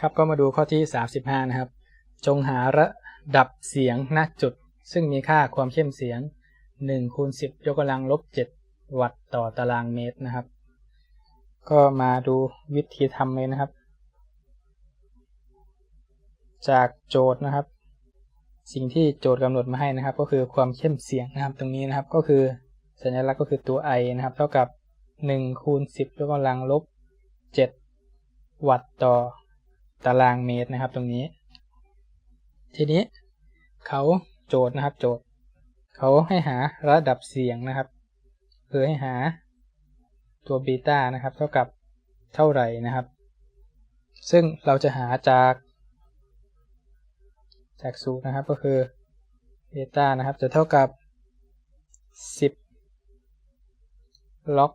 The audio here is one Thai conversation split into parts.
ครับก็มาดูข้อที่ 35 นะครับ จงหาระดับเสียงณจุด ซึ่งมีค่าความเข้มเสียง1คูณ10 ยกกำลังลบ 7 วัตต์ต่อตารางเมตรนะครับ ก็มาดูวิธีทำเลยนะครับ จากโจทย์นะครับ สิ่งที่โจทย์กำหนดมาให้นะครับ ก็คือความเข้มเสียงนะครับ ตรงนี้นะครับก็คือสัญลักษณ์ก็คือตัว i นะครับ เท่ากับ1คูณ10 ยกกำลังลบ 7 วัตต์ต่อ ตารางเมตรนะครับ ตรงนี้ ทีนี้เขาโจทย์นะครับ โจทย์เขาให้หาระดับเสียงนะครับ คือให้หาตัวเบต้านะครับ เท่ากับเท่าไหร่นะครับ ซึ่งเราจะหาจาก จากสูตรนะครับก็คือเบต้านะครับ จะเท่ากับ 10 ล็อก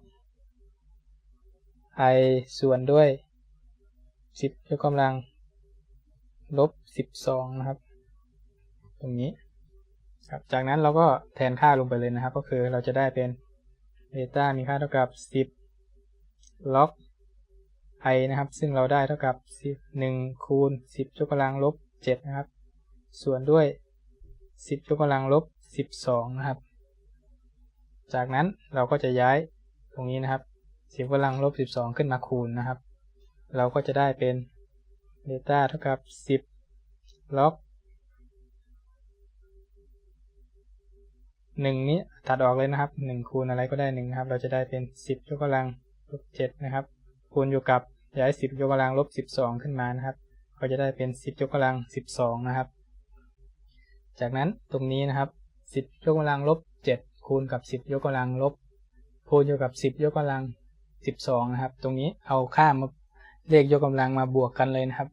i ส่วนด้วย สิบยกกำลัง ลบสิบสองนะครับ ตรงนี้ครับจากนั้นเราก็แทนค่าลงไปเลยนะครับ ก็คือเราจะได้เป็นเบต้ามีค่าเท่ากับสิบล็อก i นะครับ ซึ่งเราได้เท่ากับสิบหนึ่งคูณสิบยกกำลังลบเจ็ดนะครับ ส่วนด้วยสิบยกกำลังลบสิบสองนะครับ จากนั้นเราก็จะย้ายตรงนี้นะครับสิบกำลังลบสิบสองขึ้นมาคูณนะครับ เราก็จะได้เป็นเบต้าเท่ากับ 10ล็อก1นี้ตัดออกเลยนะครับ 1 คูณอะไรก็ได้1นะครับ เราจะได้เป็น 10 ยกกำลังลบ7นะครับ คูณอยู่กับย้าย 10 ยกกำลังลบ 12 ขึ้นมานะครับ ก็จะได้เป็น 10 ยกกำลัง 12 นะครับ จากนั้นตรงนี้นะครับ 10 ยกกำลังลบ 7 คูณกับ 10 ยกกำลังลบคูณอยู่กับ 10 ยกกำลัง 12 นะครับ ตรงนี้เอาค่ามา เลขยกกำลังมาบวกกันเลยนะครับ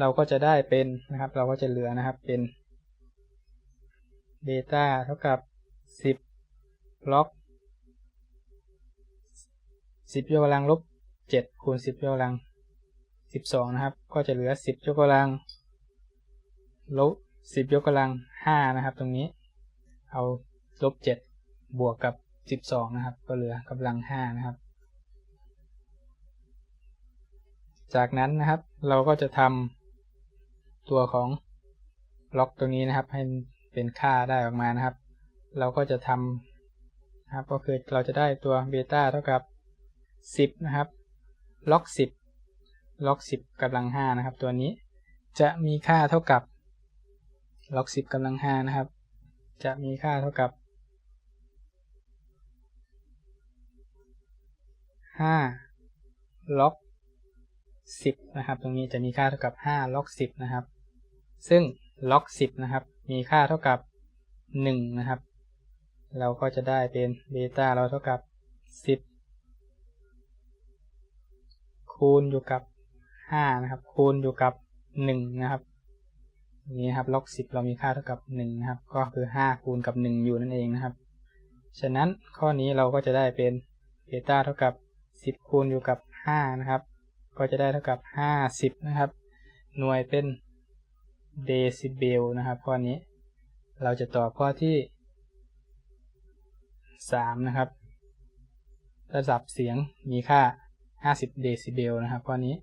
เราก็จะได้เป็นนะครับ เราก็จะเหลือนะครับเป็นเบต้าเท่ากับ 10ล็อก 10 ยกกำลังลบ 7 คูณ 10 ยกกำลัง 12 นะครับ ก็จะเหลือ 10 ยกกำลังลบ 10 ยกกำลัง 5 นะครับ ตรงนี้ เอาลบ 7 บวกกับ 12 นะครับ ก็เหลือกำลัง 5 นะครับ จากนั้นนะครับ เราก็จะทำตัวของล็อกตรงนี้นะครับ ให้เป็นค่าได้ออกมานะครับ เราก็จะทำนะครับ ก็คือเราจะได้ตัวเบต้าเท่ากับ 10 นะครับ ล็อก 10 ล็อก 10กำลัง 5 นะครับ ตัวนี้จะมีค่าเท่ากับล็อก 10กำลัง 5 นะครับ จะมีค่าเท่ากับ 5 ล็อก 10นะครับ ตรงนี้จะมีค่าเท่ากับ5ล็อก10นะครับ ซึ่งล็อก10นะครับ มีค่าเท่ากับ1นะครับ เราก็จะได้เป็นเบต้าเราเท่ากับ 10 คูณอยู่กับ5นะครับ คูณอยู่กับ1นะครับนี้ครับล็อก 10 เรามีค่าเท่ากับ1นะครับ ก็คือ 5 คูณกับ 1 อยู่นั่นเองนะครับ ฉะนั้นข้อนี้เราก็จะได้เป็นเบต้าเท่ากับ 10 คูณอยู่กับ 5 นะครับ ก็จะได้เท่ากับ 50 นะครับ หน่วยเป็นเดซิเบลนะครับข้อนี้ เราจะตอบข้อที่ 3 นะครับ ระดับเสียงมีค่า 50 เดซิเบลนะครับข้อนี้